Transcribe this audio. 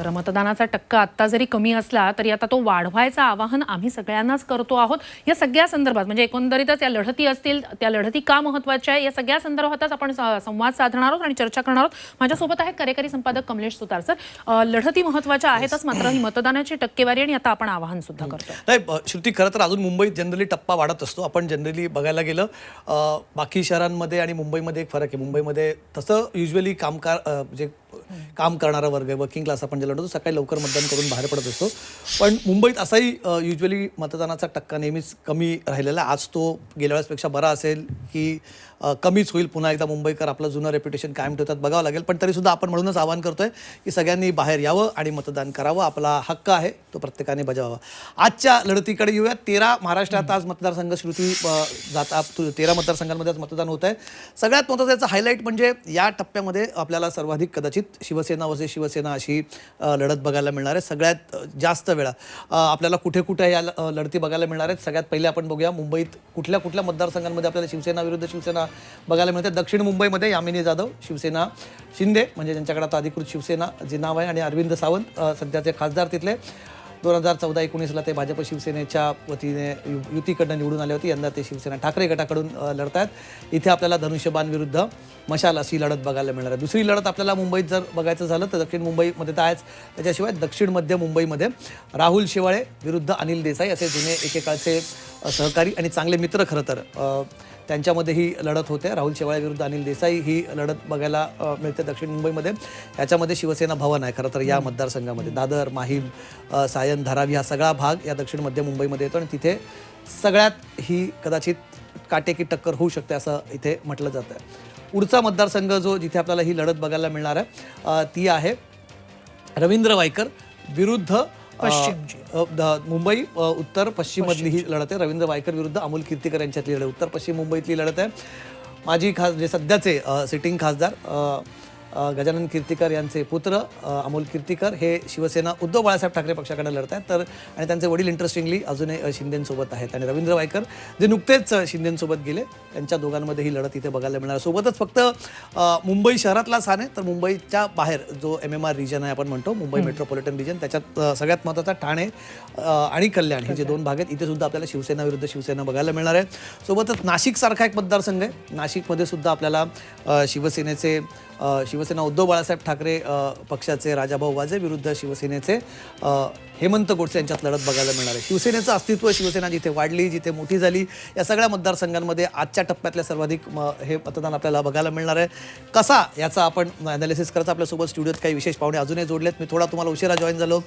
तर मतदानाचा टक्का आत्ता जरी कमी असला तरी आता तो वाढवायचं आवाहन आम्ही सगळ्यांनाच करतो आहोत. या सगळ्या संदर्भात म्हणजे एकंदरीतच या लढती असतील त्या लढती का महत्त्वाच्या आहे या सगळ्या संदर्भातच आपण संवाद साधणार आहोत आणि चर्चा करणार आहोत. माझ्यासोबत आहे कार्यकारी संपादक कमलेश सुतार सर. लढती महत्त्वाच्या आहेतच मात्र ही मतदानाची टक्केवारी आणि आता आपण आवाहन सुद्धा करतो नाही श्रुती खरं तर अजून मुंबईत जनरली टप्पा वाढत असतो. आपण जनरली बघायला गेलं बाकी शहरांमध्ये आणि मुंबईमध्ये एक फरक आहे. मुंबईमध्ये तसं युजली कामकार अ, म्हणजे काम करणारा वर्ग आहे वर्किंग क्लास आपण ज्याला म्हणतो सकाळी लवकर मतदान करून बाहेर पडत असतो. पण मुंबईत असाही युजली मतदानाचा टक्का नेहमीच कमी राहिलेला आहे. आज तो गेल्या वेळेसपेक्षा बरा असेल की कमीच होईल. पुन्हा एकदा मुंबईकर आपलं जुनं रेप्युटेशन कायम ठेवतात बघावं लागेल. पण तरीसुद्धा आपण म्हणूनच आवाहन करतोय की सगळ्यांनी बाहेर यावं आणि मतदान करावं. आपला हक्क आहे तो प्रत्येकाने बजावावा. आजच्या लढतीकडे येऊया. तेरा महाराष्ट्रात आज मतदारसंघ श्रुती जाता जातात तु- तेरा मतदारसंघांमध्ये आज मतदान होत आहे सगळ्यात महत्त्वाचं हायलाईट म्हणजे या टप्प्यामध्ये आपल्याला सर्वाधिक कदाचित शिवसेना वसे शिवसेना अशी लढत बघायला मिळणार आहे. सगळ्यात जास्त वेळा आपल्याला कुठे कुठे या लढती बघायला मिळणार आहेत. सगळ्यात पहिले आपण बघूया मुंबईत कुठल्या कुठल्या मतदारसंघांमध्ये आपल्याला शिवसेना विरुद्ध शिवसेना बघायला मिळते. दक्षिण मुंबईमध्ये यामिनी जाधव शिवसेना शिंदे म्हणजे ज्यांच्याकडे आता अधिकृत शिवसेना जे नाव आहे आणि अरविंद सावंत सध्याचे खासदार तिथले. दोन हजार चौदा एकोणीसला ते भाजप शिवसेनेच्या वतीने यु- युतीकडनं निवडून आले होते. यंदा ते शिवसेना ठाकरे गटाकडून लढत आहेत इथे आपल्याला धनुष्यबाण विरुद्ध मशाल अशी लढत बघायला मिळणार आहे. दुसरी लढत आपल्याला मुंबईत जर बघायचं झालं तर दक्षिण मुंबईमध्ये तर आहेच. त्याच्याशिवाय दक्षिण मध्य मुंबईमध्ये राहुल शेवाळे विरुद्ध अनिल देसाई असे जुने एकेकाळचे सहकारी आणि चांगले मित्र खरं तर त्यांच्यामध्ये ही लढत होते. राहुल शेवाळे विरुद्ध अनिल देसाई ही लढत बघायला मिळते दक्षिण मुंबईमध्ये. ह्याच्यामध्ये शिवसेना भवन आहे खरं तर या मतदारसंघामध्ये. दादर माहीम सायन धारावी हा सगळा भाग या दक्षिण मध्य मुंबईमध्ये येतो आणि तिथे सगळ्यात ही कदाचित काटेकी टक्कर होऊ शकते असं इथे म्हटलं जातं पुढचा मतदारसंघ जो जिथे आपल्याला ही लढत बघायला मिळणार आहे ती आहे रवींद्र वायकर विरुद्ध मुंबई उत्तर पश्चिम मधली ही लढत आहे. रवींद्र वायकर विरुद्ध अमोल कीर्तीकर यांच्यातली लढत उत्तर पश्चिम मुंबईतली लढत आहे. माजी खास जे सध्याचे सिटिंग खासदार गजानन कीर्तीकर यांचे पुत्र अमोल कीर्तीकर हे शिवसेना उद्धव बाळासाहेब ठाकरे पक्षाकडे लढत आहेत. तर आणि त्यांचे वडील इंटरेस्टिंगली अजूनही शिंदेंसोबत आहेत. आणि रवींद्र वायकर जे नुकतेच शिंदेंसोबत गेले त्यांच्या दोघांमध्ये ही लढत इथे बघायला मिळणार. सोबतच फक्त मुंबई शहरातला स्थान आहे तर मुंबईच्या बाहेर जो एम एम आर रिजन आहे आपण म्हणतो मुंबई मेट्रोपॉलिटन रिजन त्याच्यात सगळ्यात महत्त्वाचा ठाणे आणि कल्याण हे जे दोन भाग आहेत इथे सुद्धा आपल्याला शिवसेना विरुद्ध शिवसेना बघायला मिळणार आहे. सोबतच नाशिकसारखा एक मतदारसंघ आहे. नाशिकमध्ये सुद्धा आपल्याला शिवसेनेचे अ, शिवसेना उद्धव बाळासाहेब ठाकरे पक्षाचे राजाभाऊ वाजे विरुद्ध शिवसेनेचे हेमंत गोडसे यांच्यात लढत बघायला मिळणार आहे. शिवसेनेचं अस्तित्व शिवसेना जिथे वाढली जिथे मोठी झाली या सगळ्या मतदारसंघांमध्ये आजच्या टप्प्यातल्या सर्वाधिक म- हे मतदान आपल्याला बघायला मिळणार आहे. कसा याचा आपण अनालिसिस करायचा आपल्यासोबत स्टुडिओत काही विशेष पाहुणे अजूनही जोडलेत. मी थोडा तुम्हाला उशिरा जॉईन झालो.